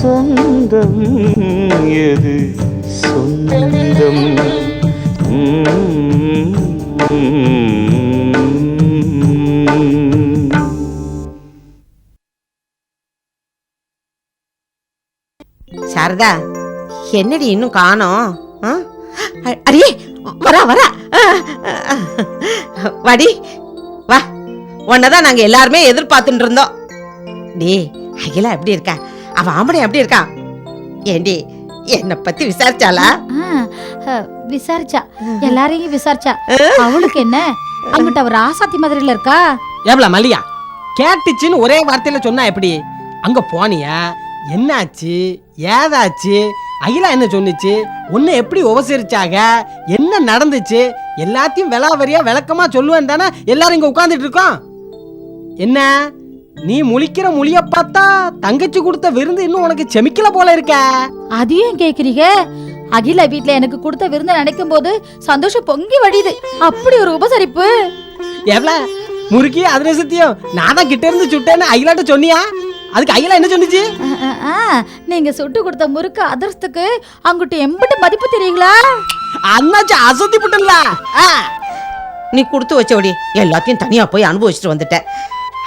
சொந்தம் எது? சொந்தம். சாரதா என்னடி இன்னும் காணோம்? ஆ? அடியே வரா வரா. வாடி வா. உன்னதான் நாங்க எல்லாருமே எதிர்பார்த்துட்டு இருந்தோம். டே அகிலா எப்படி இருக்கா? அவ ஆம்பளை எப்படி இருக்கா? ஏண்டி என்னை பத்தி விசாரிச்சாளா? விசாரிச்சா. எல்லாரையும் விசாரிச்சா. அவளுக்கு என்ன? அங்கிட்ட அவர் ஆசாத்தி மதுரையில இருக்கா? ஏப்ல மல்லியா கேட்டுச்சுன்னு ஒரே வார்த்தையில சொன்னா எப்படி? அங்க போனியா? என்னாச்சு? ஏதாச்சு? அகிலா என்ன சொன்னுச்சு? உன்னை எப்படி உபசரிச்சாக? என்ன நடந்துச்சு? எல்லாத்தையும் விலாவரியா விளக்கமா சொல்லுவேன் தானே? எல்லாரும் இங்க உட்கார்ந்துட்டு இருக்கோம். என்ன? நீ முழிக்கிற முழிய பார்த்தா தங்கச்சி கொடுத்த விருந்து இன்னும் உனக்கு செமிக்கல போல இருக்க. அதையும் கேக்குறீங்க? அகிலா வீட்ல எனக்கு கொடுத்த விருந்த நினைக்கும் போது சந்தோஷம் பொங்கி வடியுது. அப்படி ஒரு உபசரிப்பு. எவ்வளோ? முறுக்கி அதிரசத்தையும் நான் தான் கிட்ட இருந்து சுட்டேன்னு அகிலாட்ட சொன்னியா? அதுக்கு அகிலா என்ன சொன்னுச்சு? நீங்க சுட்டு கொடுத்த முறுக்கு அதிர்ஷ்டத்துக்கு அங்கிட்ட எம்பிட்டு மதிப்பு தெரியுங்களா? அண்ணாச்சி அசத்தி புட்டல நீ கொடுத்து வச்சோடி எல்லாத்தையும் தனியா போய் அனுபவிச்சுட்டு வந்துட்ட.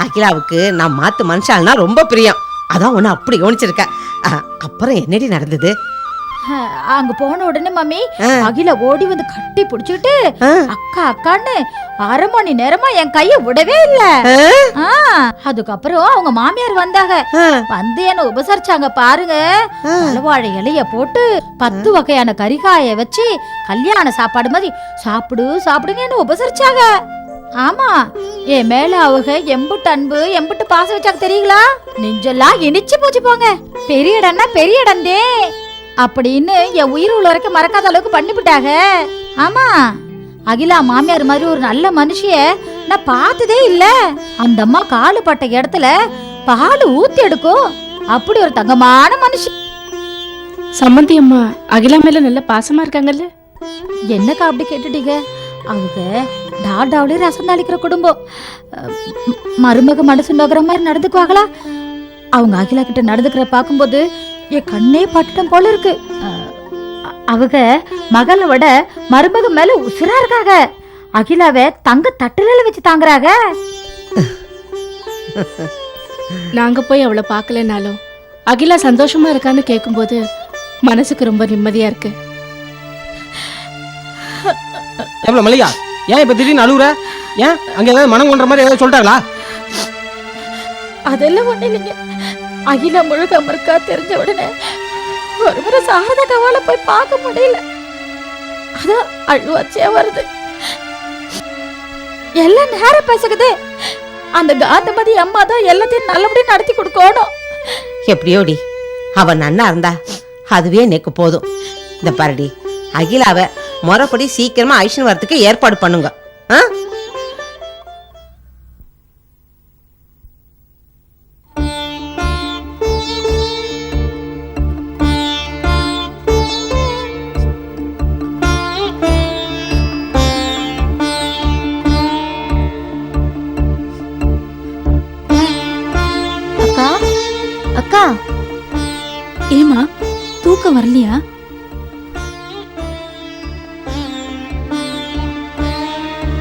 அகிலாவுக்கு நான் மாத்து மனுஷால்னா ரொம்ப பிரியம். அதான் உன்னை அப்படி கவனிச்சிருக்க. அப்புறம் என்னடி நடந்தது? அங்க போன உடனே மம்மி. அகில ஓடி வந்து கட்டி புடிச்சுக்கிட்டு. அக்கா அக்கான்னு அரை மணி நேரமா என் கைய விடவே இல்ல. அதுக்கப்புறம் அவங்க மாமியார் வந்தாங்க. வந்து என்ன உபசரிச்சாங்க பாருங்க. அலவாழை இலைய போட்டு பத்து வகையான கறிகாய வச்சு கல்யாண சாப்பாடு மாதிரி சாப்பிடு சாப்பிடுங்க என்ன உபசரிச்சாங்க. ஆமா என் மேல அவங்க எம்புட்டு அன்பு எம்புட்டு பாசம் வச்சாங்க தெரியுங்களா? நெஞ்செல்லாம் இனிச்சு போச்சு போங்க. பெரிய இடம்னா பெரிய இடம்தே அப்படின்னு என் உயிர் உள்ள வரைக்கும் மறக்காத அளவுக்கு பண்ணிவிட்டாங்க. ஆமா அகிலா மாமியார் மாதிரி ஒரு நல்ல மனுஷிய நான் பார்த்ததே இல்ல. அந்த அம்மா காலு பட்ட இடத்துல பால் ஊத்தி எடுக்கும். அப்படி ஒரு தங்கமான மனுஷி. சம்மந்தி அம்மா அகிலா மேல நல்ல பாசமா இருக்காங்கல்ல? என்னக்கா அப்படி கேட்டுட்டீங்க? அவங்க டாடாவிலே ரசம் தாளிக்கிற குடும்பம். மருமக மனசு நோக்கிற மாதிரி நடந்துக்குவாங்களா? அவங்க அகிலா கிட்ட நடந்துக்கிற பார்க்கும்போது என் கண்ணே பட்டுட்டம் போல இருக்கு. அவங்க மகளை விட மருமக மேல உசுரா இருக்காங்க. அகிலாவை தங்க தட்டுல வச்சு தாங்குறாங்க. நாங்க போய் அவளை பார்க்கலனாலும் அகிலா சந்தோஷமா இருக்கான்னு கேட்கும்போது மனசுக்கு ரொம்ப நிம்மதியா இருக்கு. மல்லிகா? ஏன் இப்போ திடீர்னு அழுகுற ஏன்? அங்கே ஏதாவது மனம் கொண்ட மாதிரி ஏதாவது சொல்லிட்டாங்களா? அதெல்லாம் ஒண்ணு இல்லைங்க. அகிலா முழுக்க முழுக்கா தெரிஞ்ச உடனே ஒரு முறை சாரதா கவால போய் பார்க்க முடியல. அதான் அழுவாச்சியா வருது. எல்லாம் நேரம் பேசுகுது. அந்த காந்தமதி அம்மா தான் எல்லாத்தையும் நல்லபடியா நடத்தி கொடுக்கணும். எப்படியோடி? அவ நன்னா இருந்தா அதுவே எனக்கு போதும். இந்த பாருடி அகிலாவ மொறப்படி சீக்கிரமா ஐஷன் வரத்துக்கு ஏற்பாடு பண்ணுங்க ஆ?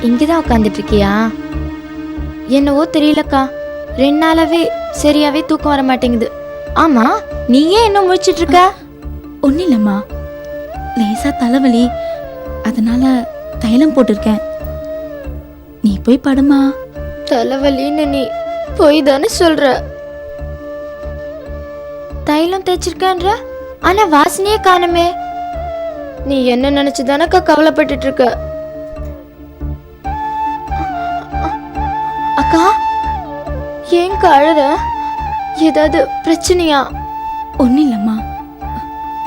இங்கதான் உட்காந்துட்டு இருக்கியா என்னவோ தெரியலக்கா. ரெண்டு நாளாவே சரியாவே தூக்கம் வர மாட்டேங்குது. ஆமா நீ ஏன் இன்னும் முழிச்சிட்டு இருக்க ஒன்றும் இல்லைம்மா லேசா தலைவலி. அதனால தைலம் போட்டிருக்கேன். நீ போய் படுமா. தலைவலின்னு நீ போய் தானே சொல்ற. தைலம் தேய்ச்சிருக்கன்ற? ஆனா வாசனையே காணுமே. நீ என்ன நினைச்சு தானக்கா கவலைப்பட்டுட்டு இருக்க அக்கா ஏங்க அழுற ஏதாவது பிரச்சனையா? ஒன்றும் இல்லைம்மா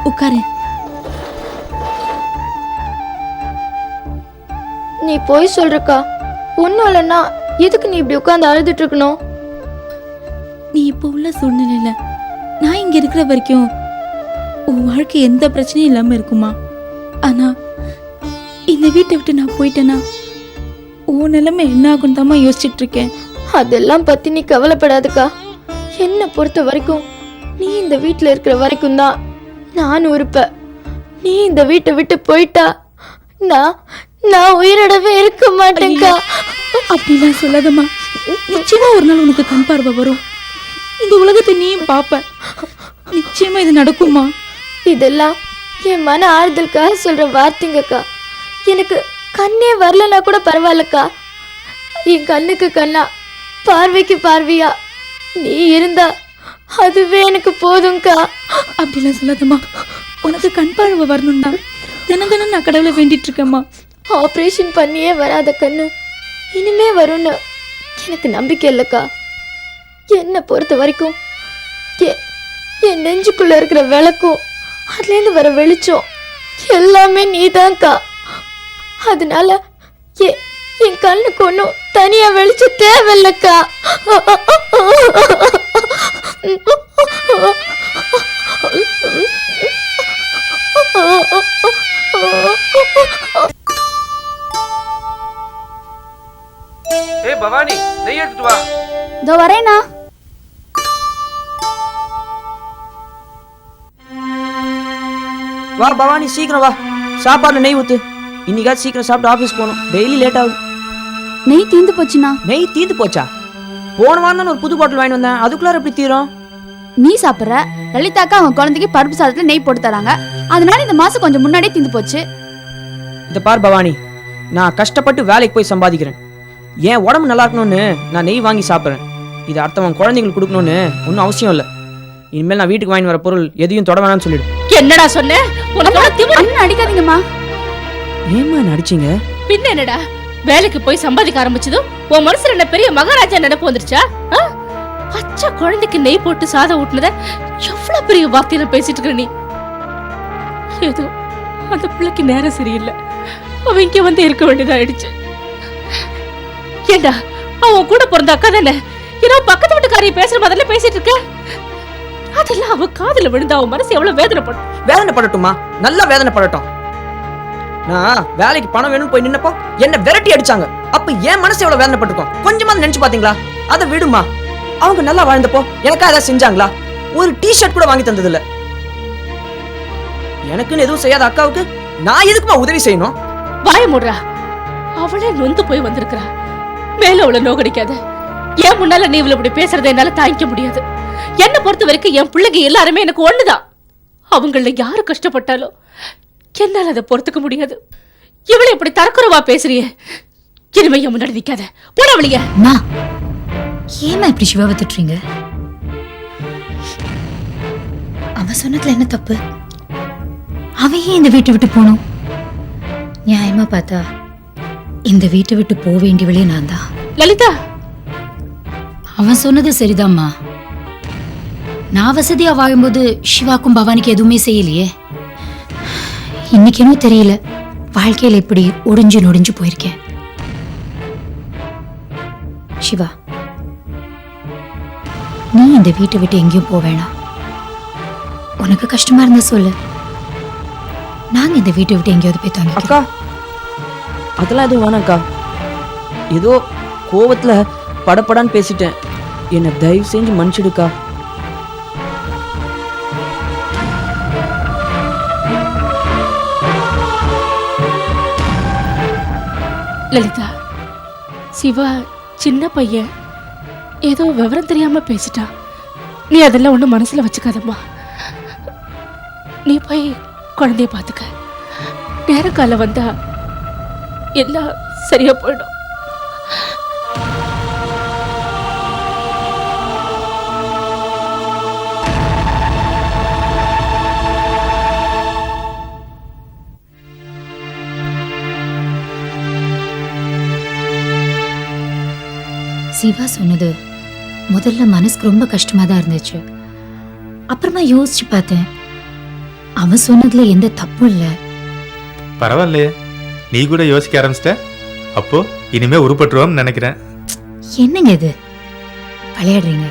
உட்காரு நீ போய் சொல்றக்கா. ஒன்றும் இல்லைன்னா எதுக்கு நீ இப்படி உட்காந்து அழுதுட்டு இருக்கணும்? நீ இப்போ உள்ள சூழ்நிலையில நான் இங்க இருக்கிற வரைக்கும் உன் வாழ்க்கை எந்த பிரச்சனையும் இல்லாம இருக்குமா? ஆனா இந்த வீட்டை விட்டு நான் போயிட்டேன்னா உன் நிலைமை என்ன ஆகும் தாமா யோசிச்சுட்டு இருக்கேன் அதெல்லாம் பத்தி நீ கவலைப்படாதுக்கா. என்னை பொறுத்த வரைக்கும் நீ இந்த வீட்ல இருக்கிற வரைக்கும் தான் நான் இருப்பேன் நீ இந்த வீட்டை விட்டு போயிட்டா நான் நான் உயிரோடவே இருக்க மாட்டேங்க்கா அப்படிலாம் சொல்லாதம்மா. நிச்சயமா ஒரு நாள் உனக்கு கண் பார்வை வரும். இந்த உலகத்தை நீயும் பாப்ப. நிச்சயமா இது நடக்குமா இதெல்லாம் என் மன ஆறுதலுக்காக சொல்ற வார்த்தைங்கக்கா. எனக்கு கண்ணே வரலனா கூட பரவாயில்லக்கா. என் கண்ணுக்கு கண்ணா பார்வைக்கு பார்வையா. நீ இருந்தா அதுவே எனக்கு போதும்க்கா. அப்படிலாம் சொல்லாதம்மா. உனக்கு கண் பார்வை வரணும்னா தினம் தினம் நான் கடவுளை வேண்டிட்டு இருக்கேம்மா. ஆப்ரேஷன் பண்ணியே வராத கண்ணு. இனிமே வரும்னு எனக்கு நம்பிக்கை இல்லைக்கா. என்னை பொறுத்த வரைக்கும் என் நெஞ்சுக்குள்ள இருக்கிற விளக்கும் அதுலேருந்து வர வெளிச்சம் எல்லாமே நீதான்க்கா. அதனால என் கண்ணுக்கு ஒன்றும் தனியா வெளிச்சம் தேவையில்லக்கா. ஏய் பவானி நெய் எடுத்துட்டு வா. இதோ வரேண்ணா வா பவானி சீக்கிரம் வா. சாப்பாடுல நெய் ஊத்து. இன்னைக்காச்சும் சீக்கிரம் சாப்பிட்டு ஆஃபீஸ் போகணும். டெய்லி லேட் ஆகுது. நெய் தீந்து போச்சுண்ணா. நெய் தீந்து போச்சா? போன வாரம் தானே ஒரு புது பாட்டில் வாங்கிட்டு வந்தேன். அதுக்குள்ளார எப்படி தீரும்? நீ சாப்பிட்ற? லலிதாக்கா அவங்க குழந்தைக்கு பருப்பு சாதத்துல நெய் போட்டு தராங்க. அதனால இந்த மாசம் கொஞ்சம் முன்னாடியே தீந்து போச்சு. இந்த பார் பவானி நான் கஷ்டப்பட்டு வேலைக்கு போய் சம்பாதிக்கிறேன். என் உடம்பு நல்லா இருக்கணும்னு நான் நெய் வாங்கி சாப்பிட்றேன். இது அடுத்தவன் குழந்தைங்களுக்கு கொடுக்கணும்னு ஒன்றும் அவசியம் இல்லை. இனிமேல் நான் வீட்டுக்கு வாங்கி வர பொருள் எதையும் தொட வேணாம்னு சொல்லிடு. என்னடா சொன்ன? அடிக்காதீங்கம்மா. ஏம்மா நடிச்சீங்க? பின்ன என்னடா? வேலைக்கு போய் சம்பாதிக்க ஆரம்பிச்சதும் உன் மனசுல என்ன பெரிய மகாராஜா நினைப்பு வந்துருச்சா? ஆ? பச்சை குழந்தைக்கு நெய் போட்டு சாதம் ஊட்டுனத எவ்வளவு பெரிய வார்த்தையில பேசிட்டு இருக்க நீ? ஏதோ அந்த பிள்ளைக்கு நேரம் சரியில்லை. அவன் இங்க வந்து இருக்க வேண்டியதாயிடுச்சு. ஏண்டா அவன் கூட பிறந்த அக்கா தானே? ஏதோ பக்கத்து வீட்டுக்காரிய பேசுற மாதிரில பேசிட்டு இருக்க? அதெல்லாம் அவ காதுல விழுந்தா அவன் மனசு எவ்வளவு வேதனைப்படும். வேதனைப்படட்டுமா நல்லா வேதனைப்படட்டும். நான் வேலைக்கு பணம் வேணும்னு போய் நின்னப்போ என்ன விரட்டி அடிச்சாங்க. அப்ப என் மனசு எவ்வளவு வேதனைப்பட்டிருக்கும்? கொஞ்சமா நினைச்சு பாத்தீங்களா? அதை விடுமா? அவங்க நல்லா வாழ்ந்தப்போ எனக்கா ஏதாவது செஞ்சாங்களா? ஒரு டி ஷர்ட் கூட வாங்கி தந்தது இல்ல எனக்குன்னு எதுவும் செய்யாத அக்காவுக்கு நான் எதுக்குமா உதவி செய்யணும்? வாய மூடுறா. அவளே நொந்து போய் வந்திருக்கிறா. மேல அவளை நோகடிக்காத. ஏன் முன்னால நீ இவ்வளவு இப்படி பேசுறதை என்னால தாங்கிக்க முடியாது. என்ன பொறுத்த வரைக்கும் என் பிள்ளைங்க எல்லாருமே எனக்கு ஒண்ணுதான். அவங்கள யாரு கஷ்டப்பட்டாலும் என்னால அதை பொறுத்துக்க முடியாது. இவளை இப்படி தரக்குறவா பேசுறியே? இனிமே என் முன்னாடி நிக்காத. போட அவளிய அம்மா ஏமா இப்படி சிவாவை திட்டுறீங்க அவ சொன்னதுல என்ன தப்பு? அவ ஏன் இந்த வீட்டை விட்டு போகணும் நியாயமா பார்த்தா இந்த வீட்டை விட்டு போக வேண்டியவளே நான் தான். லலிதா! அவன் சொன்னது சரிதாம்மா. நான் வசதியா வாழும்போது சிவாக்கும் பவானிக்கு எதுவுமே செய்யலையே. இன்னைக்கு தெரியல. வாழ்க்கையில இப்படி ஒடிஞ்சு நொடிஞ்சு போயிருக்கேன். சிவா நீ இந்த வீட்டை விட்டு எங்கேயும் போக வேணாம். உனக்கு கஷ்டமா இருந்தா சொல்லு. நாங்க இந்த வீட்டை விட்டு எங்கேயாவது போய் தங்கிக்கிறோம். அக்கா அதெல்லாம் எதுவும் வேணாம்க்கா ஏதோ கோவத்துல படபடான்னு பேசிட்டேன். என்னை தயவு செஞ்சு மன்னிச்சிடுக்கா. லலிதா சிவா சின்ன பையன். ஏதோ விவரம் தெரியாம பேசிட்டான் நீ அதெல்லாம் ஒண்ணும் மனசில் வச்சுக்காதம்மா. நீ போய் குழந்தைய பார்த்துக்க நேரக்காலம் வந்தா எல்லாம் சரியா போயிடும். சிவா சொன்னது முதல்ல மனசுக்கு ரொம்ப கஷ்டமா தான் இருந்துச்சு. அப்புறமா யோசிச்சு பார்த்தேன். அவன் சொன்னதுல எந்த தப்பும் இல்லை. பரவாயில்லையே. நீ கூட யோசிக்க ஆரம்பிச்சிட்ட? அப்போ இனிமே உருப்பட்டுருவோம்னு நினைக்கிறேன். என்னங்க இது? விளையாடுறீங்க.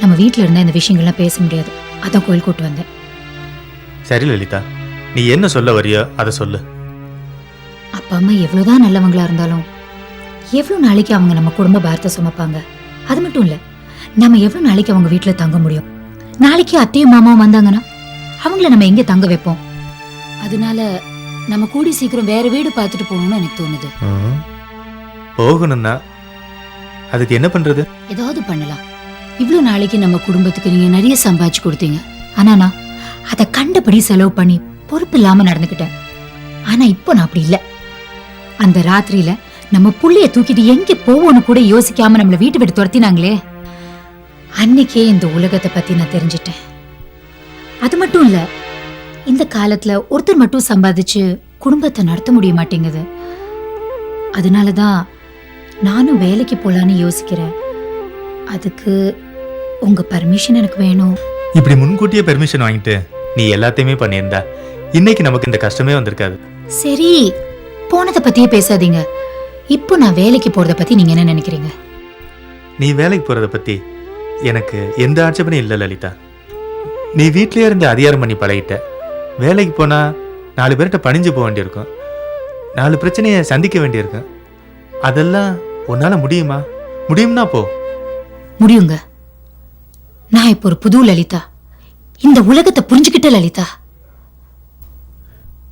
நம்ம வீட்ல இருந்தா இந்த விஷயங்கள்லாம் பேச முடியாது. அதான் கோயில் கூட்டு வந்தேன். சரி லலிதா. நீ என்ன சொல்ல வரியோ? அதை சொல்லு. அப்பா அம்மா எவ்வளவுதான் நல்லவங்களா இருந்தாலும் எவ்வளவு நாளைக்கு அவங்க நம்ம குடும்ப பாரத்தை சுமப்பாங்க? அது மட்டும் இல்ல நம்ம எவ்வளவு நாளைக்கு அவங்க வீட்ல தங்க முடியும்? நாளைக்கு அத்தையும் மாமாவும் வந்தாங்கன்னா அவங்கள நம்ம எங்க தங்க வைப்போம்? அதனால நம்ம கூடி சீக்கிரம் வேற வீடு பார்த்துட்டு போகணும்னு எனக்கு தோணுது. போகணும்னா அதுக்கு என்ன பண்றது? ஏதாவது பண்ணலாம். இவ்வளவு நாளைக்கு நம்ம குடும்பத்துக்கு நீங்க நிறைய சம்பாதிச்சு கொடுத்தீங்க. ஆனா நான் அதை கண்டபடி செலவு பண்ணி பொறுப்பு இல்லாம நடந்துக்கிட்டேன். ஆனா இப்போ நான் அப்படி இல்ல. அந்த ராத்திரியில நம்ம புள்ளைய தூக்கிட்டு எங்க போவோன்னு கூட யோசிக்காம நம்மள வீட்டு விட்டு துரத்தினாங்களே? அன்னைக்கே இந்த உலகத்தை பத்தி நான் தெரிஞ்சிட்டேன். அது மட்டும் இல்ல இந்த காலத்துல ஒருத்தர் மட்டும் சம்பாதிச்சு குடும்பத்தை நடத்த முடிய மாட்டேங்குது. அதனாலதான் நானும் வேலைக்கு போலான்னு யோசிக்கிறேன். அதுக்கு உங்க பர்மிஷன் எனக்கு வேணும். இப்படி முன்கூட்டியே பெர்மிஷன் வாங்கிட்டு நீ எல்லாத்தையுமே பண்ணியிருந்தா இன்னைக்கு நமக்கு இந்த கஷ்டமே வந்திருக்காது. சரி போனதை பத்தியே பேசாதீங்க. இப்போ நான் வேலைக்கு போறத பத்தி நீங்க என்ன நினைக்கிறீங்க? நீ வேலைக்கு போறத பத்தி எனக்கு எந்த ஆட்சேபனையும் இல்லை லலிதா. நீ வீட்லயே இருந்து அதிகாரம் பண்ணி பழகிட்ட. வேலைக்கு போனா நாலு பேர்கிட்ட பணிஞ்சு போக வேண்டியிருக்கும். நாலு பிரச்சனையை சந்திக்க வேண்டியிருக்கும். அதெல்லாம் உன்னால முடியுமா? முடியும்னா போ. முடியுங்க. நான் இப்போ ஒரு புது லலிதா. இந்த உலகத்தை புரிஞ்சுக்கிட்ட லலிதா.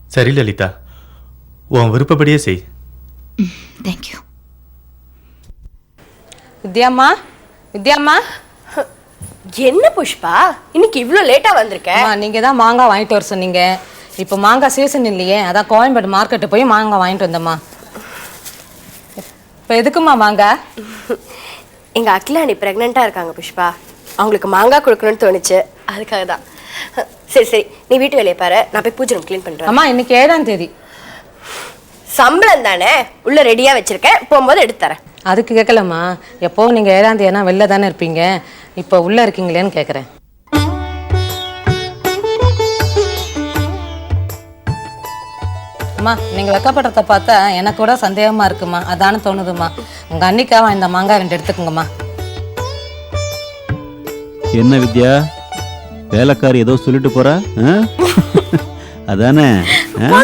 சரி லலிதா. உன் விருப்பப்படியே செய். தேங்க்யூ வித்யாம்மா வித்யாம்மா. என்ன புஷ்பா? இன்னைக்கு இவ்ளோ லேட்டா வந்திருக்க? அம்மா நீங்க தான் மாங்காய் வாங்கிட்டு வர சொன்னீங்க. இப்போ மாங்காய் சீசன் இல்லையே அதான் கோயம்பேடு மார்க்கெட்டு போய் மாங்காய் வாங்கிட்டு வந்தம்மா. இப்போ எதுக்குமா மாங்காய்? எங்க அகிலாண்டி பிரெக்னெண்டா இருக்காங்க புஷ்பா. அவங்களுக்கு மாங்காய் கொடுக்கணும்னு தோணுச்சு. அதுக்காக தான். சரி சரி நீ வீட்டு வேலையை பாரு. நான் போய் பூஜை க்ளீன் பண்ணிட்டு அம்மா இன்னைக்கு ஏழாம் தேதி. சம்பளம் தானே உள்ள ரெடியா வச்சிருக்கேன். போகும்போது எடுத்து தரேன். அதுக்கு கேட்கலம்மா. எப்போ நீங்க ஏழாம் தேதினா வெளில தானே இருப்பீங்க. இப்போ உள்ள இருக்கீங்களேன்னு கேட்குறேன். அம்மா நீங்க வெக்கப்படுறத பார்த்தா எனக்கு கூட சந்தேகமா இருக்குமா? அதானு தோணுதுமா. உங்க அன்னிக்காவா இந்த மாங்காய் ரெண்டு எடுத்துக்கோங்கம்மா. என்ன வித்யா? வேலைக்காரி ஏதோ சொல்லிட்டு போறா? ஆ? அதானே? ஆ?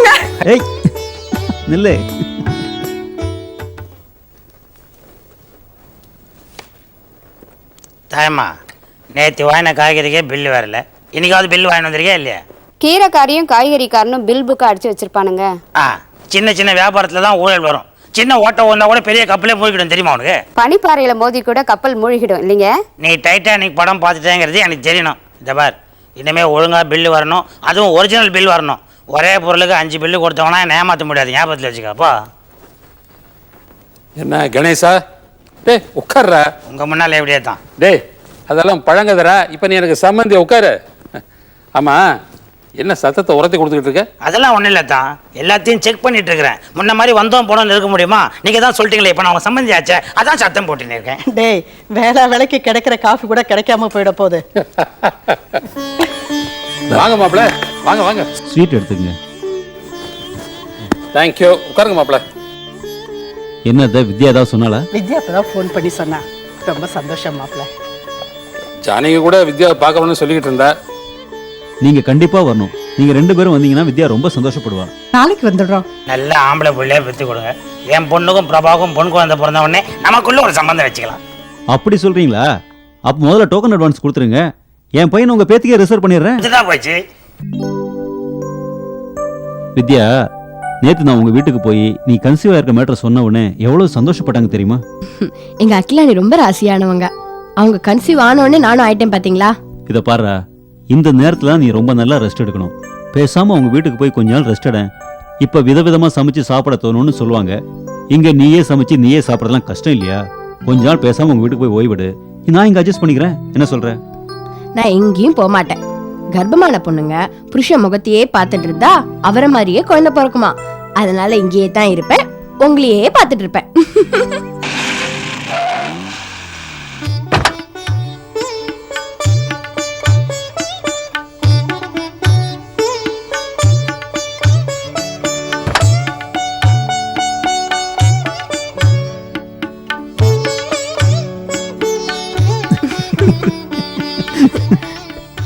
ஏய் நில்லு தாயம்மா நேற்று வாங்கின காய்கறிக்கே பில்லு வரல. இன்னைக்காவது பில்லு வாங்கிட்டு வந்திருக்கியா இல்லையா? கீரைக்காரியும் காய்கறிக்காரனும் பில் புக்கை அடிச்சு வச்சிருப்பானுங்க. ஆ சின்ன சின்ன வியாபாரத்தில் தான் ஊழல் வரும். சின்ன ஓட்டம் வந்தால் கூட பெரிய கப்பலே மூழ்கிடும் தெரியுமா உனக்கு? பனிப்பாறையில மோதி கூட கப்பல் மூழ்கிடும் இல்லைங்க? நீ டைட்டானிக் படம் பார்த்துட்டேங்கிறது எனக்கு தெரியணும். இந்த பார் இனிமேல் ஒழுங்காக பில்லு வரணும். அதுவும் ஒரிஜினல் பில் வரணும். ஒரே பொருளுக்கு அஞ்சு பில்லு கொடுத்தவனா என்னை ஏமாற்ற முடியாது ஞாபகத்தில் வச்சுக்கப்பா என்ன கணேசா? டேய் உட்கார்ற. உங்கள் முன்னால் எப்படியே தான் டேய் அதெல்லாம் பழங்கதரா இப்போ நீ எனக்கு சம்மந்தி உட்காரு. ஆமா என்ன சத்தத்தை உரத்தி கொடுத்துக்கிட்டு இருக்க? அதெல்லாம் ஒன்றும் இல்லை தான் எல்லாத்தையும் செக் பண்ணிட்டு இருக்கிறேன் முன்ன மாதிரி வந்தோம் போனோம்னு இருக்க முடியுமா? நீங்கள் தான் சொல்லிட்டீங்களே இப்போ நான் உங்க சம்மந்தி ஆச்சே. அதான் சத்தம் போட்டுன்னு இருக்கேன். டேய் வேலை வேலைக்கு கிடைக்கிற காஃபி கூட கிடைக்காம போயிட போகுது. வாங்க மாப்பிள வாங்க வாங்க. ஸ்வீட் எடுத்துக்கங்க. தேங்க்யூ உட்காருங்க மாப்பிள. என்னத வித்யா ஏதாவது சொன்னாலா வித்யா இப்பதான் ஃபோன் பண்ணி சொன்னா. ரொம்ப சந்தோஷம் மாப்ள ஜானகி கூட வித்யாவை பார்க்கணும்னு சொல்லிக்கிட்டு இருந்தா. நீங்க கண்டிப்பா வரணும். நீங்க ரெண்டு பேரும் வந்தீங்கன்னா வித்யா ரொம்ப சந்தோஷப்படுவா. நாளைக்கு வந்துடுறோம். நல்ல ஆம்பளை பிள்ளைய பெற்று கொடுங்க. என் பொண்ணுக்கும் பிரபாவுக்கும் பொண்ணு குழந்தை பிறந்த உடனே நமக்குள்ள ஒரு சம்பந்தம் வச்சுக்கலாம். அப்படி சொல்றீங்களா? அப்ப முதல்ல டோக்கன் அட்வான்ஸ் கொடுத்துருங்க. என் பையனை உங்க பேத்திக்கே ரிசர்வ் பண்ணிடுறேன். போச்சு. வித்யா நேத்து நான் உங்க வீட்டுக்கு போய் நீ கன்சீவ் ஆயிருக்க மேட்டர் சொன்ன உடனே எவ்வளவு சந்தோஷப்பட்டாங்க தெரியுமா? எங்க அகிலாண்டி ரொம்ப ராசியானவங்க. அவங்க கன்சீவ் ஆன உடனே நானும் ஆயிட்டேன் பாத்தீங்களா? இத பாருடா இந்த நேரத்துல நீ ரொம்ப நல்லா ரெஸ்ட் எடுக்கணும். பேசாம உங்க வீட்டுக்கு போய் கொஞ்ச நாள் ரெஸ்ட் எட. இப்ப விதவிதமா சமைச்சு சாப்பிட தோணும்னு சொல்லுவாங்க. இங்க நீயே சமைச்சு நீயே சாப்பிடறதுலாம் கஷ்டம் இல்லையா? கொஞ்ச நாள் பேசாம உங்க வீட்டுக்கு போய் ஓய்விடு. நான் இங்க அட்ஜஸ்ட் பண்ணிக்கிறேன். என்ன சொல்ற? நான் எங்கேயும் போக மாட்டேன் கர்ப்பமான பொண்ணுங்க புருஷன் முகத்தையே பார்த்துட்டு இருந்தா அவரை மாதிரியே குழந்தை பிறக்குமா? அதனால இங்கேயே தான் இருப்பேன் உங்களையே பார்த்துட்டு இருப்பேன்.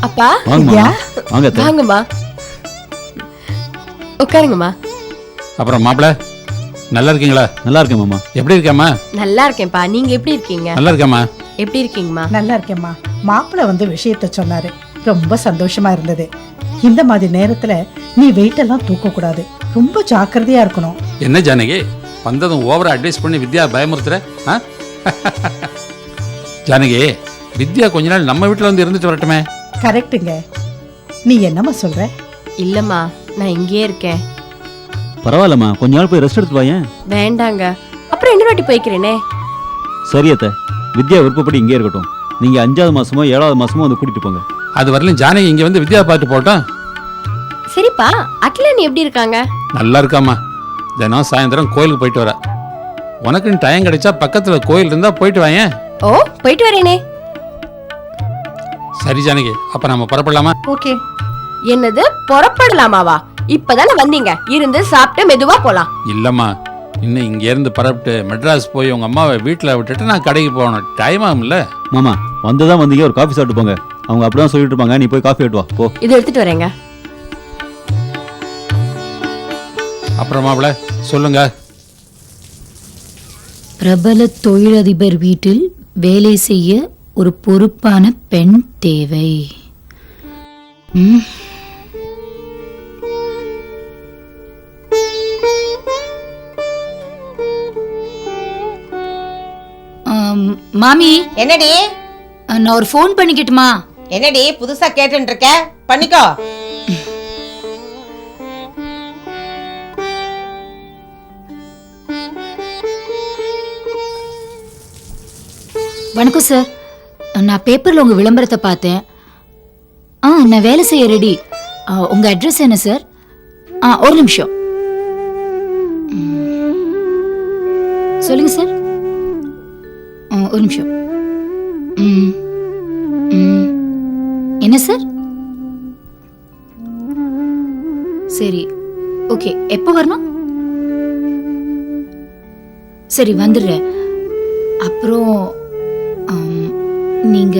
அப்பா வாங்கம்மா. வாங்க அத்தை. வாங்கம்மா. உட்காருங்கம்மா. அப்புறம் மாப்பிள நல்லா இருக்கீங்களா? நல்லா இருக்கேன் மாமா. எப்படி இருக்கேம்மா? நல்லா இருக்கேன்ப்பா. நீங்க எப்படி இருக்கீங்க? நல்லா இருக்கேம்மா. எப்படி இருக்கீங்கம்மா? நல்லா இருக்கேம்மா. மாப்பிள்ளை வந்து விஷயத்த சொன்னாரு. ரொம்ப சந்தோஷமா இருந்தது. இந்த மாதிரி நேரத்துல நீ வெயிட் எல்லாம் தூக்க கூடாது. ரொம்ப ஜாக்கிரதையா இருக்கணும். என்ன ஜானகி? வந்ததும் ஓவரா அட்வைஸ் பண்ணி வித்யா பயமுறுத்துற ஆ? ஜானகி வித்யா கொஞ்ச நாள் நம்ம வீட்டில் வந்து இருந்துட்டு வரட்டுமே. கரெக்ட்டுங்க. நீ என்னம்மா சொல்ற? இல்லம்மா நான் இங்கேயே இருக்கேன். பரவாயில்லம்மா கொஞ்ச நாள் போய் ரெஸ்ட் எடுத்து வாயேன். வேண்டாங்க. அப்புறம் இன்னொரு வாட்டி போய்க்கிறேனே. சரி அத்தை வித்யா விருப்பப்படி இங்கே இருக்கட்டும். நீங்க அஞ்சாவது மாசமோ ஏழாவது மாசமோ வந்து கூட்டிட்டு போங்க. அது வரலையும் ஜானகி இங்கே வந்து வித்யா பார்த்து போட்டோம் சரிப்பா அகிலன் எப்படி இருக்காங்க? நல்லா இருக்காம்மா. தினம் சாயந்தரம் கோயிலுக்கு போயிட்டு வர. உனக்குன்னு டைம் கிடைச்சா பக்கத்தில் கோயில் இருந்தால் போயிட்டு வாயேன். ஓ போயிட்டு வரேனே. சரி ஜானகி அப்போ நம்ம புறப்படலாமா? ஓகே. என்னது புறப்படலாமாவா? இப்பதானே வந்தீங்க. இருந்து சாப்பிட்டு மெதுவா போலாம். இல்லைம்மா இன்னும் இங்கேருந்து புறப்பட்டு மெட்ராஸ் போய் உங்கள் அம்மாவை வீட்டில் விட்டுட்டு நான் கடைக்கு போகணும். டைம் ஆகும்ல? மாமா வந்துதான் வந்தீங்க ஒரு காஃபி சாப்பிட்டு போங்க. அவங்க அப்படிதான் சொல்லிட்டு இருப்பாங்க நீ போய் காஃபி எடுத்து வா போ. இது எடுத்துட்டு வரேங்க. அப்புறமாப்ல சொல்லுங்க. பிரபல தொழிலதிபர் வீட்டில் வேலை செய்ய ஒரு பொறுப்பான பெண் தேவை. மாமி. என்னடி? நான் ஒரு ஃபோன் பண்ணிக்கட்டுமா? என்னடி புதுசா கேட்டுட்டு இருக்க பண்ணிக்கோ. வணக்கம் சார் நான் பேப்பரில் உங்கள் விளம்பரத்தை பார்த்தேன். ஆ நான் வேலை செய்ய ரெடி உங்கள் அட்ரஸ் என்ன சார் ஆ ஒரு நிமிஷம். சொல்லுங்கள் சொல்லுங்க சார் ஆ, ஒரு நிமிஷம். ம். என்ன சார் சரி. ஓகே எப்போ வரணும்? சரி வந்துடுறேன். அப்புறம் நீங்க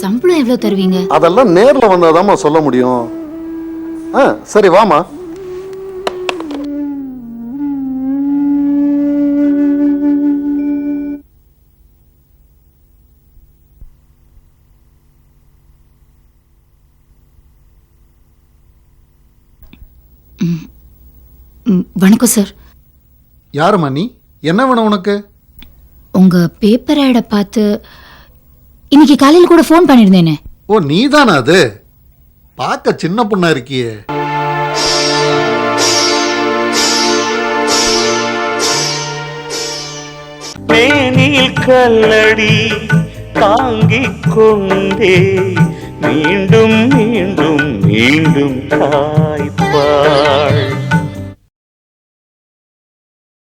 சம்பளம் எவ்வளவு தருவீங்க? அதெல்லாம் நேர்ல வந்தாதாம்மா சொல்ல முடியும். ஆ சரி வாமா ம், வணக்கம் சார். யாரும்மா நீ? என்ன வேணும் உனக்கு? உங்க பேப்பர் ஆடை பார்த்து இன்னைக்கு காலையில் கூட ஃபோன் பண்ணியிருந்தேனே ஓ நீதானா அது? பார்க்க சின்ன பொண்ணா இருக்கியே. மேனில் கல்லடி தாங்கிக் கொண்டே மீண்டும் மீண்டும் மீண்டும் தாய்